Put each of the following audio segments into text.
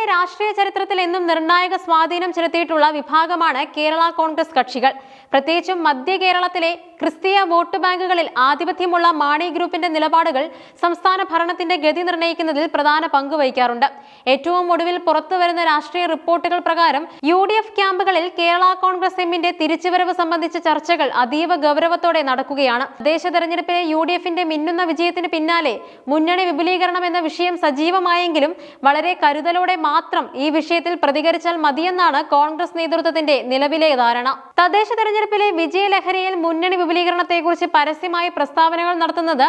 കേരളത്തിലെ രാഷ്ട്രീയ ചരിത്രത്തിൽ എന്നും നിർണായക സ്വാധീനം ചെലുത്തിയിട്ടുള്ള വിഭാഗമാണ് കേരള കോൺഗ്രസ് കക്ഷികൾ. പ്രത്യേകിച്ചും മധ്യ കേരളത്തിലെ ക്രിസ്തീയ വോട്ട് ബാങ്കുകളിൽ ആധിപത്യമുള്ള മാണി ഗ്രൂപ്പിന്റെ നിലപാടുകൾ സംസ്ഥാന ഭരണത്തിന്റെ ഗതി നിർണയിക്കുന്നതിൽ പ്രധാന പങ്ക് വഹിക്കാറുണ്ട്. ഏറ്റവും ഒടുവിൽ പുറത്തുവരുന്ന രാഷ്ട്രീയ റിപ്പോർട്ടുകൾ പ്രകാരം യു ഡി എഫ് ക്യാമ്പുകളിൽ കേരള കോൺഗ്രസ് എമ്മിന്റെ തിരിച്ചുവരവ് സംബന്ധിച്ച ചർച്ചകൾ അതീവ ഗൗരവത്തോടെ നടക്കുകയാണ്. തദ്ദേശ തെരഞ്ഞെടുപ്പിലെ യു ഡി എഫിന്റെ മിന്നുന്ന വിജയത്തിന് പിന്നാലെ മുന്നണി വിപുലീകരണം എന്ന വിഷയം സജീവമായെങ്കിലും വളരെ കരുതലോടെ മാത്രം ഈ വിഷയത്തിൽ പ്രതികരിച്ചാൽ മതിയെന്നാണ് കോൺഗ്രസ് നേതൃത്വത്തിന്റെ നിലവിലെ ധാരണ. തദ്ദേശ തെരഞ്ഞെടുപ്പിലെ വിജയലഹരിയിൽ മുന്നണി വിപുലീകരണത്തെക്കുറിച്ച് പരസ്യമായി പ്രസ്താവനകൾ നടത്തുന്നത്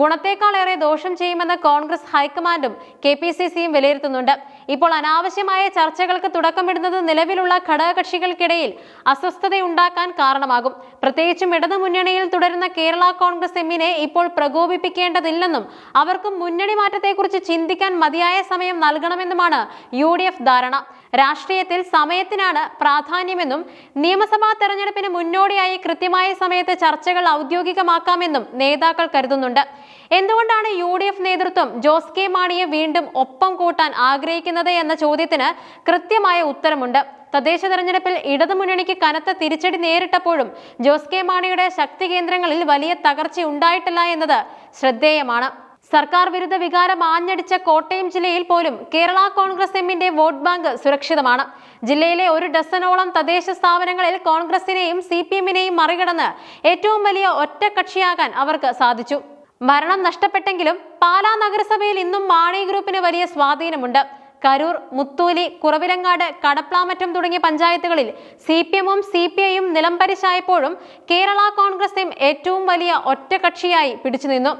ഗുണത്തേക്കാളേറെ ദോഷം ചെയ്യുമെന്ന് കോൺഗ്രസ് ഹൈക്കമാൻഡും കെ വിലയിരുത്തുന്നുണ്ട്. ഇപ്പോൾ അനാവശ്യമായ ചർച്ചകൾക്ക് തുടക്കമിടുന്നത് നിലവിലുള്ള ഘടകകക്ഷികൾക്കിടയിൽ അസ്വസ്ഥതയുണ്ടാക്കാൻ കാരണമാകും. പ്രത്യേകിച്ചും ഇടതു മുന്നണിയിൽ തുടരുന്ന കേരള കോൺഗ്രസ് എമ്മിനെ ഇപ്പോൾ പ്രകോപിപ്പിക്കേണ്ടതില്ലെന്നും അവർക്ക് മുന്നണി മാറ്റത്തെക്കുറിച്ച് ചിന്തിക്കാൻ മതിയായ സമയം നൽകണമെന്നുമാണ് യു ധാരണ. രാഷ്ട്രീയത്തിൽ സമയത്തിനാണ് പ്രാധാന്യമെന്നും നിയമസഭാ തെരഞ്ഞെടുപ്പിന് മുന്നോടിയായി കൃത്യമായ സമയത്ത് ചർച്ചകൾ ഔദ്യോഗികമാക്കാമെന്നും നേതാക്കൾ കരുതുന്നുണ്ട്. എന്തുകൊണ്ടാണ് യു നേതൃത്വം ജോസ് കെ മാണിയെ വീണ്ടും ഒപ്പം കൂട്ടാൻ ആഗ്രഹിക്കുന്നത്? എന്ന ചോദ്യത്തിന് കൃത്യമായ ഉത്തരമുണ്ട്. തദ്ദേശ തെരഞ്ഞെടുപ്പിൽ ഇടതുമുന്നണിക്ക് കനത്ത തിരിച്ചടി നേരിട്ടപ്പോഴും ജോസ് കെ മാണിയുടെ ശക്തി കേന്ദ്രങ്ങളിൽ വലിയ തകർച്ച ഉണ്ടായിട്ടില്ല എന്നത് ശ്രദ്ധേയമാണ്. സർക്കാർ വിരുദ്ധ വികാരം ആഞ്ഞടിച്ച കോട്ടയം ജില്ലയിൽ പോലും കേരള കോൺഗ്രസ് എമ്മിന്റെ വോട്ട് ബാങ്ക് സുരക്ഷിതമാണ്. ജില്ലയിലെ ഒരു ഡസനോളം തദ്ദേശ സ്ഥാപനങ്ങളിൽ കോൺഗ്രസിനെയും സി പി എമ്മിനെയും മറികടന്ന് ഏറ്റവും വലിയ ഒറ്റക്കക്ഷിയാകാൻ അവർക്ക് സാധിച്ചു. ഭരണം നഷ്ടപ്പെട്ടെങ്കിലും പാലാ നഗരസഭയിൽ ഇന്നും മാണി ഗ്രൂപ്പിന് വലിയ സ്വാധീനമുണ്ട്. കരൂർ മുത്തൂലി കുറവിലങ്ങാട് കടപ്ലാമറ്റം തുടങ്ങിയ പഞ്ചായത്തുകളിൽ സി പി എമ്മും സി പി ഐയും നിലംപരിശായപ്പോഴും കേരള കോൺഗ്രസും ഏറ്റവും വലിയ ഒറ്റകക്ഷിയായി പിടിച്ചുനിന്നു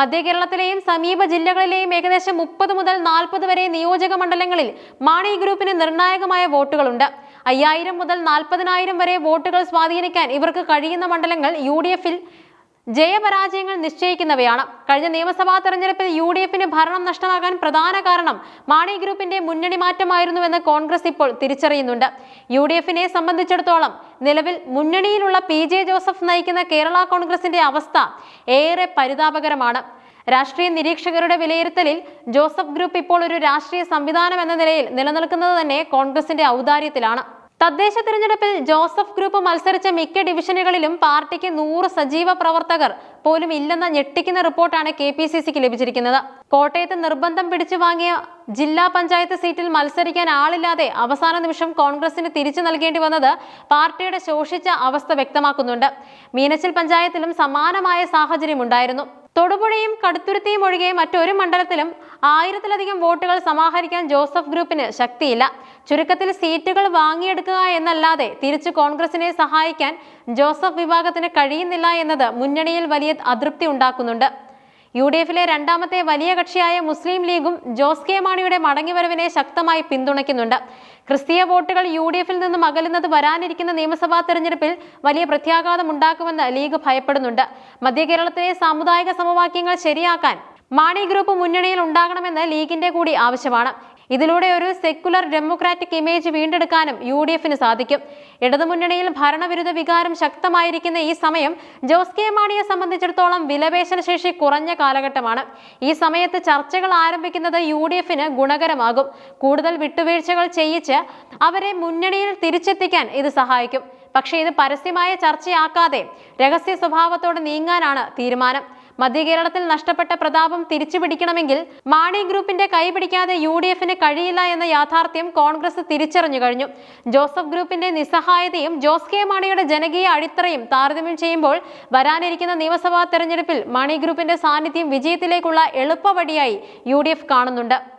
മധ്യ കേരളത്തിലെയും സമീപ ജില്ലകളിലെയും ഏകദേശം മുപ്പത് മുതൽ നാൽപ്പത് വരെ നിയോജക മണ്ഡലങ്ങളിൽ മാണി ഗ്രൂപ്പിന് നിർണായകമായ വോട്ടുകളുണ്ട്. അയ്യായിരം മുതൽ നാൽപ്പതിനായിരം വരെ വോട്ടുകൾ സ്വാധീനിക്കാൻ ഇവർക്ക് കഴിയുന്ന മണ്ഡലങ്ങൾ യു ഡി എഫിൽ ജയപരാജയങ്ങൾ നിശ്ചയിക്കുന്നവയാണ്. കഴിഞ്ഞ നിയമസഭാ തെരഞ്ഞെടുപ്പിൽ യു ഡി എഫിന് ഭരണം നഷ്ടമാകാൻ പ്രധാന കാരണം മാണി ഗ്രൂപ്പിന്റെ മുന്നണി മാറ്റമായിരുന്നുവെന്ന് കോൺഗ്രസ് ഇപ്പോൾ തിരിച്ചറിയുന്നുണ്ട്. യു ഡി എഫിനെ സംബന്ധിച്ചിടത്തോളം നിലവിൽ മുന്നണിയിലുള്ള പി ജെ ജോസഫ് നയിക്കുന്ന കേരള കോൺഗ്രസിന്റെ അവസ്ഥ ഏറെ പരിതാപകരമാണ്. രാഷ്ട്രീയ നിരീക്ഷകരുടെ വിലയിരുത്തലിൽ ജോസഫ് ഗ്രൂപ്പ് ഇപ്പോൾ ഒരു രാഷ്ട്രീയ സംവിധാനം എന്ന നിലയിൽ നിലനിൽക്കുന്നത് തന്നെ കോൺഗ്രസിന്റെ ഔദാര്യത്തിലാണ്. തദ്ദേശ തിരഞ്ഞെടുപ്പിൽ ജോസഫ് ഗ്രൂപ്പ് മത്സരിച്ച മിക്ക ഡിവിഷനുകളിലും പാർട്ടിക്ക് നൂറ് സജീവ പ്രവർത്തകർ പോലും ഇല്ലെന്ന ഞെട്ടിക്കുന്ന റിപ്പോർട്ടാണ് കെ പി സി സിക്ക് ലഭിച്ചിരിക്കുന്നത്. കോട്ടയത്ത് നിർബന്ധം പിടിച്ചു വാങ്ങിയ ജില്ലാ പഞ്ചായത്ത് സീറ്റിൽ മത്സരിക്കാൻ ആളില്ലാതെ അവസാന നിമിഷം കോൺഗ്രസിന് തിരിച്ചു നൽകേണ്ടി വന്നത് പാർട്ടിയുടെ ശോഷിച്ച അവസ്ഥ വ്യക്തമാക്കുന്നുണ്ട്. മീനച്ചിൽ പഞ്ചായത്തിലും സമാനമായ സാഹചര്യമുണ്ടായിരുന്നു. തൊടുപുഴയും കടുത്തുരുത്തിയും ഒഴികെ മറ്റൊരു മണ്ഡലത്തിലും ആയിരത്തിലധികം വോട്ടുകൾ സമാഹരിക്കാൻ ജോസഫ് ഗ്രൂപ്പിന് ശക്തിയില്ല. ചുരുക്കത്തിൽ സീറ്റുകൾ വാങ്ങിയെടുക്കുക എന്നല്ലാതെ തിരിച്ചു കോൺഗ്രസിനെ സഹായിക്കാൻ ജോസഫ് വിഭാഗത്തിന് കഴിയുന്നില്ല എന്നത് മുന്നണിയിൽ വലിയ അതൃപ്തി ഉണ്ടാക്കുന്നുണ്ട്. യു ഡി എഫിലെ രണ്ടാമത്തെ വലിയ കക്ഷിയായ മുസ്ലിം ലീഗും ജോസ് കെ മാണിയുടെ മടങ്ങിവരവിനെ ശക്തമായി പിന്തുണയ്ക്കുന്നുണ്ട്. ക്രിസ്തീയ വോട്ടുകൾ യു ഡി എഫിൽ നിന്നും അകലുന്നത് വരാനിരിക്കുന്ന നിയമസഭാ തെരഞ്ഞെടുപ്പിൽ വലിയ പ്രത്യാഘാതം ഉണ്ടാക്കുമെന്ന് ലീഗ് ഭയപ്പെടുന്നുണ്ട്. മധ്യകേരളത്തിലെ സാമുദായിക സമവാക്യങ്ങൾ ശരിയാക്കാൻ മാണി ഗ്രൂപ്പ് മുന്നണിയിൽ ഉണ്ടാകണമെന്ന് ലീഗിന്റെ കൂടി ആവശ്യമാണ്. ഇതിലൂടെ ഒരു സെക്കുലർ ഡെമോക്രാറ്റിക് ഇമേജ് വീണ്ടെടുക്കാനും യു ഡി എഫിന് സാധിക്കും. ഇടതുമുന്നണിയിൽ ഭരണവിരുദ്ധ വികാരം ശക്തമായിരിക്കുന്ന ഈ സമയം ജോസ് കെ മാണിയെ സംബന്ധിച്ചിടത്തോളം വിലപേശന ശേഷി കുറഞ്ഞ കാലഘട്ടമാണ്. ഈ സമയത്ത് ചർച്ചകൾ ആരംഭിക്കുന്നത് യു ഡി എഫിന് ഗുണകരമാകും. കൂടുതൽ വിട്ടുവീഴ്ചകൾ ചെയ്യിച്ച് അവരെ മുന്നണിയിൽ തിരിച്ചെത്തിക്കാൻ ഇത് സഹായിക്കും. പക്ഷേ ഇത് പരസ്യമായ ചർച്ചയാക്കാതെ രഹസ്യ സ്വഭാവത്തോടെ നീങ്ങാനാണ് തീരുമാനം. മധ്യ കേരളത്തിൽ നഷ്ടപ്പെട്ട പ്രതാപം തിരിച്ചുപിടിക്കണമെങ്കിൽ മാണി ഗ്രൂപ്പിന്റെ കൈപിടിക്കാതെ യു ഡി എഫിന് കഴിയില്ല എന്ന യാഥാർത്ഥ്യം കോൺഗ്രസ് തിരിച്ചറിഞ്ഞു കഴിഞ്ഞു. ജോസഫ് ഗ്രൂപ്പിന്റെ നിസ്സഹായതയും ജോസ് കെ മാണിയുടെ ജനകീയ അടിത്തറയും താരതമ്യം ചെയ്യുമ്പോൾ വരാനിരിക്കുന്ന നിയമസഭാ തെരഞ്ഞെടുപ്പിൽ മാണി ഗ്രൂപ്പിന്റെ സാന്നിധ്യം വിജയത്തിലേക്കുള്ള എളുപ്പവടിയായി യു കാണുന്നുണ്ട്.